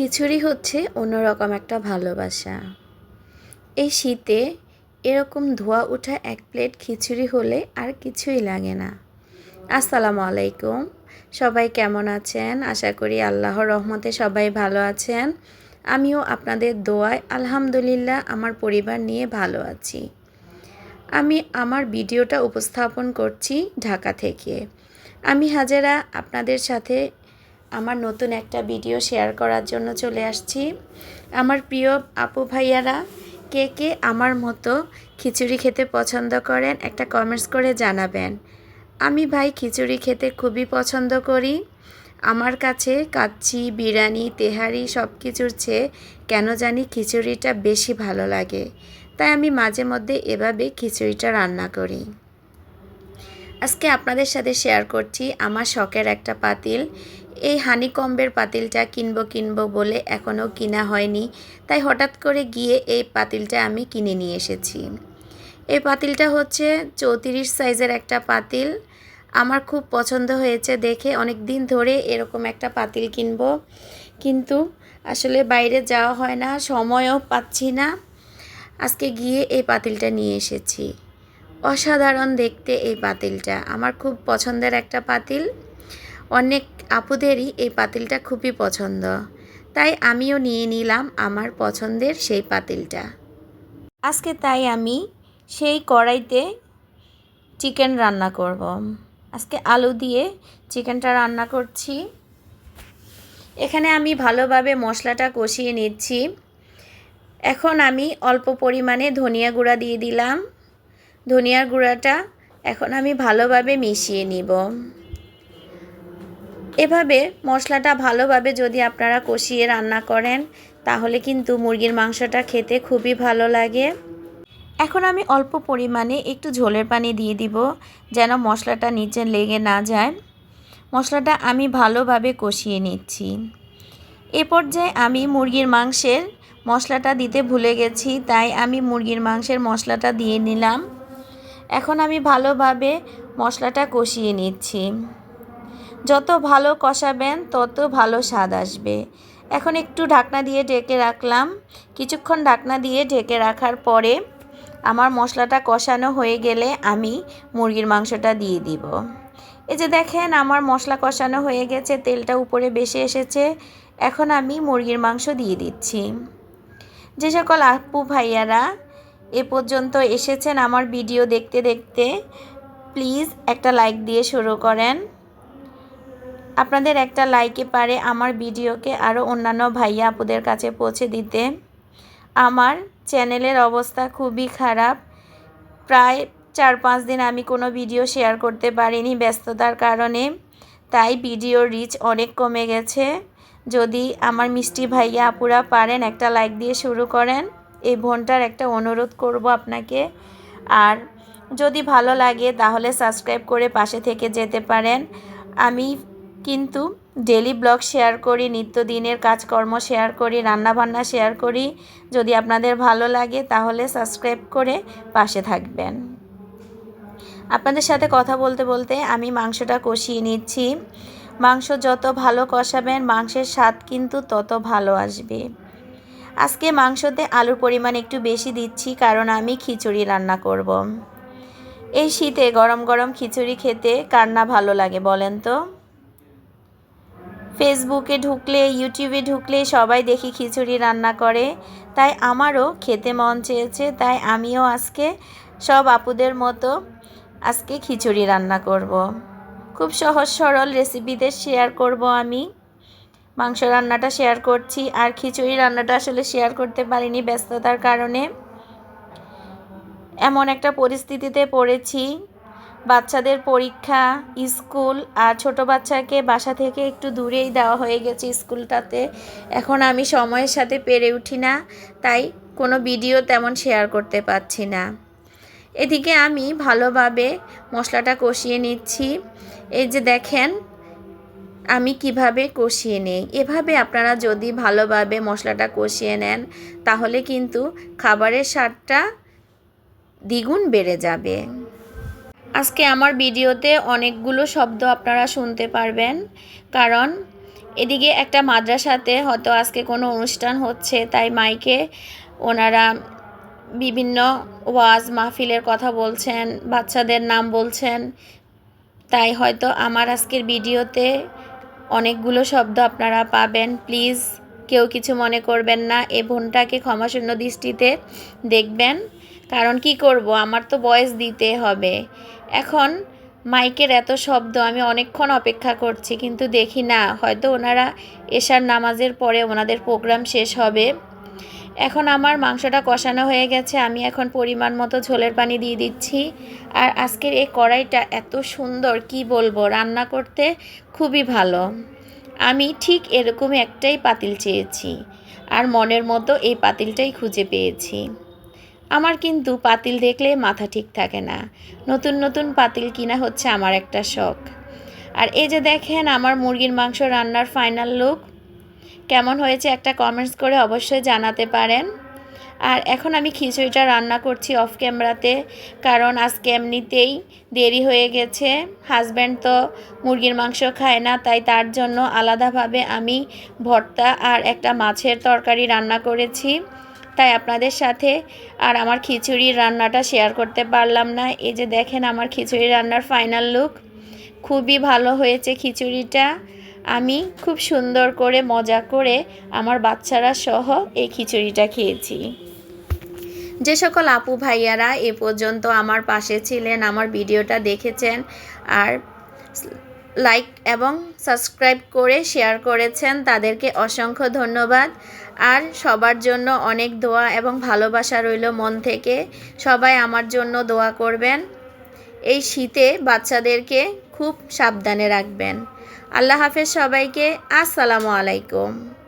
খিচুড়ি হচ্ছে অন্যরকম একটা ভালোবাসা। এই শীতে এরকম ধোয়া ওঠা এক প্লেট খিচুড়ি হলে আর কিছুই লাগে না। আসসালামু আলাইকুম। সবাই কেমন আছেন? আশা করি আল্লাহর রহমতে সবাই ভালো আছেন। আমিও আপনাদের দোয়ায় আলহামদুলিল্লাহ আমার পরিবার নিয়ে ভালো আছি। আমি আমার ভিডিওটা উপস্থাপন করছি ঢাকা থেকে। আমি হাজারা আপনাদের সাথে আমার নতুন একটা ভিডিও শেয়ার করার জন্য চলে আসছি। আমার প্রিয় আপু ভাইয়ারা, কে কে আমার মতো খিচুড়ি খেতে পছন্দ করেন একটা কমেন্টস করে জানাবেন। আমি ভাই খিচুড়ি খেতে খুবই পছন্দ করি। আমার কাছে কাচ্চি, বিরিয়ানি, তেহারি সব কিছুর চেয়ে কেন জানি খিচুড়িটা বেশি ভালো লাগে। তাই আমি মাঝে মধ্যে এভাবে খিচুড়িটা রান্না করি। আজকে আপনাদের সাথে শেয়ার করছি আমার শখের একটা পাতিল। এই হানিকম্বের পাতিলটা কিনবো কিনবো বলে এখনও কিনা হয়নি। তাই হঠাৎ করে গিয়ে এই পাতিলটা আমি কিনে নিয়ে এসেছি। এই পাতিলটা হচ্ছে চৌত্রিশ সাইজের একটা পাতিল। আমার খুব পছন্দ হয়েছে দেখে। অনেক দিন ধরে এরকম একটা পাতিল কিনবো। কিন্তু আসলে বাইরে যাওয়া হয় না, সময়ও পাচ্ছি না। আজকে গিয়ে এই পাতিলটা নিয়ে এসেছি। অসাধারণ দেখতে এই পাতিলটা। আমার খুব পছন্দের একটা পাতিল। অনেক আপুদেরই এই পাতিলটা খুবই পছন্দ। তাই আমিও নিয়ে নিলাম আমার পছন্দের সেই পাতিলটা। আজকে তাই আমি সেই কড়াইতে চিকেন রান্না করব। আজকে আলু দিয়ে চিকেনটা রান্না করছি। এখানে আমি ভালোভাবে মশলাটা কষিয়ে নিচ্ছি। এখন আমি অল্প পরিমাণে ধনিয়া গুঁড়া দিয়ে দিলাম। ধনিয়ার গুঁড়াটা এখন আমি ভালোভাবে মিশিয়ে নিব। এভাবে মশলাটা ভালোভাবে যদি আপনারা কষিয়ে রান্না করেন, তাহলে কিন্তু মুরগির মাংসটা খেতে খুবই ভালো লাগে। এখন আমি অল্প পরিমাণে একটু ঝোলের পানি দিয়ে দিব, যেন মশলাটা নিচে লেগে না যায়। মশলাটা আমি ভালোভাবে কষিয়ে নিচ্ছি। এ পর্যায়ে আমি মুরগির মাংসের মশলাটা দিতে ভুলে গেছি, তাই আমি মুরগির মাংসের মশলাটা দিয়ে নিলাম। এখন আমি ভালোভাবে মশলাটা কষিয়ে নিচ্ছি। যত ভালো কষাবেন, তত ভালো স্বাদ আসবে। এখন একটু ঢাকনা দিয়ে ঢেকে রাখলাম। কিছুক্ষণ ঢাকনা দিয়ে ঢেকে রাখার পরে আমার মশলাটা কষানো হয়ে গেলে আমি মুরগির মাংসটা দিয়ে দিব। এই যে দেখেন, আমার মশলা কষানো হয়ে গেছে, তেলটা উপরে বেশি এসেছে। এখন আমি মুরগির মাংস দিয়ে দিচ্ছি। যে সকল আপু ভাইয়ারা এ পর্যন্ত এসেছেন আমার ভিডিও দেখতে দেখতে, প্লিজ একটা লাইক দিয়ে শুরু করেন। আপনাদের একটা লাইকে পারে আমার ভিডিওকে আরও অন্যান্য ভাইয়া আপুদের কাছে পৌঁছে দিতে। আমার চ্যানেলের অবস্থা খুবই খারাপ। প্রায় চার পাঁচ দিন আমি কোনো ভিডিও শেয়ার করতে পারিনি ব্যস্ততার কারণে, তাই ভিডিওর রিচ অনেক কমে গেছে। যদি আমার মিষ্টি ভাইয়া আপুরা পারেন একটা লাইক দিয়ে শুরু করেন, এই বোনটার একটা অনুরোধ করব আপনাকে। আর যদি ভালো লাগে তাহলে সাবস্ক্রাইব করে পাশে থেকে যেতে পারেন। আমি কিন্তু ডেলি ব্লগ শেয়ার করি, নিত্যদিনের কাজকর্ম শেয়ার করি, রান্নাবান্না শেয়ার করি। যদি আপনাদের ভালো লাগে তাহলে সাবস্ক্রাইব করে পাশে থাকবেন। আপনাদের সাথে কথা বলতে বলতে আমি মাংসটা কষিয়ে নিচ্ছি। মাংস যত ভালো কষাবেন, মাংসের স্বাদ কিন্তু তত ভালো আসবে। আজকে মাংসতে আলুর পরিমাণ একটু বেশি দিচ্ছি কারণ আমি খিচুড়ি রান্না করব। এই শীতে গরম গরম খিচুড়ি খেতে কার না ভালো লাগে বলেন তো? ফেসবুকে ঢুকলে ইউটিউবে ঢুকলে সবাই দেখি খিচুড়ি রান্না করে। তাই আমারও খেতে মন চেয়েছে, তাই আমিও আজকে সব আপুদের মতো আজকে খিচুড়ি রান্না করব। খুব সহজ সরল রেসিপিতে শেয়ার করব আমি। মাংস রান্নাটা শেয়ার করছি, আর খিচুড়ি রান্নাটা আসলে শেয়ার করতে পারিনি ব্যস্ততার কারণে। এমন একটা পরিস্থিতিতে পড়েছি বাচ্চাদের পরীক্ষা, স্কুল আর ছোট বাচ্চাকে বাসা থেকে একটু দূরেই দেওয়া হয়ে গেছে স্কুলটাতে। এখন আমি সময়ের সাথে পেরে উঠি না, তাই কোনো ভিডিও তেমন শেয়ার করতে পারছি না। এদিকে আমি ভালোভাবে মশলাটা কষিয়ে নিচ্ছি। এই যে দেখেন, আমি কীভাবে কষিয়ে নেই। এভাবে আপনারা যদি ভালোভাবে মশলাটা কষিয়ে নেন, তাহলে কিন্তু খাবারের স্বাদটা দ্বিগুণ বেড়ে যাবে। আজকে আমার ভিডিওতে অনেকগুলো শব্দ আপনারা শুনতে পারবেন। কারণ এদিকে একটা মাদ্রাসাতে হয়তো আজকে কোনো অনুষ্ঠান হচ্ছে, তাই মাইকে ওনারা বিভিন্ন ওয়াজ মাহফিলের কথা বলছেন, বাচ্চাদের নাম বলছেন। তাই হয়তো আমার আজকের ভিডিওতে অনেকগুলো শব্দ আপনারা পাবেন। প্লিজ কেউ কিছু মনে করবেন না, এ বোনটাকে ক্ষমাশূন্য দৃষ্টিতে দেখবেন। কারণ কি করব? আমার তো বয়স দিতে হবে। এখন মাইকের এত শব্দ, আমি অনেকক্ষণ অপেক্ষা করছি, কিন্তু দেখি না। হয়তো ওনারা এশার নামাজের পরে ওনাদের প্রোগ্রাম শেষ হবে। এখন আমার মাংসটা কষানো হয়ে গেছে, আমি এখন পরিমাণ মতো ঝোলের পানি দিয়ে দিচ্ছি। আর আজকের এই কড়াইটা এত সুন্দর, কি বলব? রান্না করতে খুবই ভালো। আমি ঠিক এরকমই একটাই পাতিল চেয়েছি। আর মনের মতো এই পাতিলটাই খুঁজে পেয়েছি। আমার কিন্তু পাতিল দেখলে মাথা ঠিক থাকে না। নতুন নতুন পাতিল কিনা হচ্ছে আমার একটা শখ। আর এই যে দেখেন আমার মুরগির মাংস রান্নার ফাইনাল লুক। কেমন হয়েছে একটা কমেন্টস করে অবশ্যই জানাতে পারেন। আর এখন আমি খিচুড়িটা রান্না করছি অফ ক্যামেরাতে কারণ আজকে এমনিতেই দেরি হয়ে গেছে। হাজব্যান্ড তো মুরগির মাংস খায় না, তাই তার জন্য আলাদাভাবে আমি ভর্তা আর একটা মাছের তরকারি রান্না করেছি। তাই আপনাদের সাথে আর আমার খিচুড়ির রান্নাটা শেয়ার করতে পারলাম না। এই যে দেখেন আমার খিচুড়ি রান্নার ফাইনাল লুক খুবই ভালো হয়েছে খিচুড়িটা। আমি খুব সুন্দর করে, মজা করে আমার বাচ্চারা সহ এই খিচুড়িটা খেয়েছি। যে সকল আপু ভাইয়ারা এ পর্যন্ত আমার পাশে ছিলেন, আমার ভিডিওটা দেখেছেন, আর লাইক এবং সাবস্ক্রাইব করে শেয়ার করেছেন। তাদেরকে অসংখ্য ধন্যবাদ। আর সবার জন্য অনেক দোয়া এবং ভালোবাসা রইল মন থেকে। সবাই আমার জন্য দোয়া করবেন। এই শীতে বাচ্চাদেরকে খুব সাবধানে রাখবেন। আল্লাহ হাফেজ সবাইকে। আসসালামু আলাইকুম।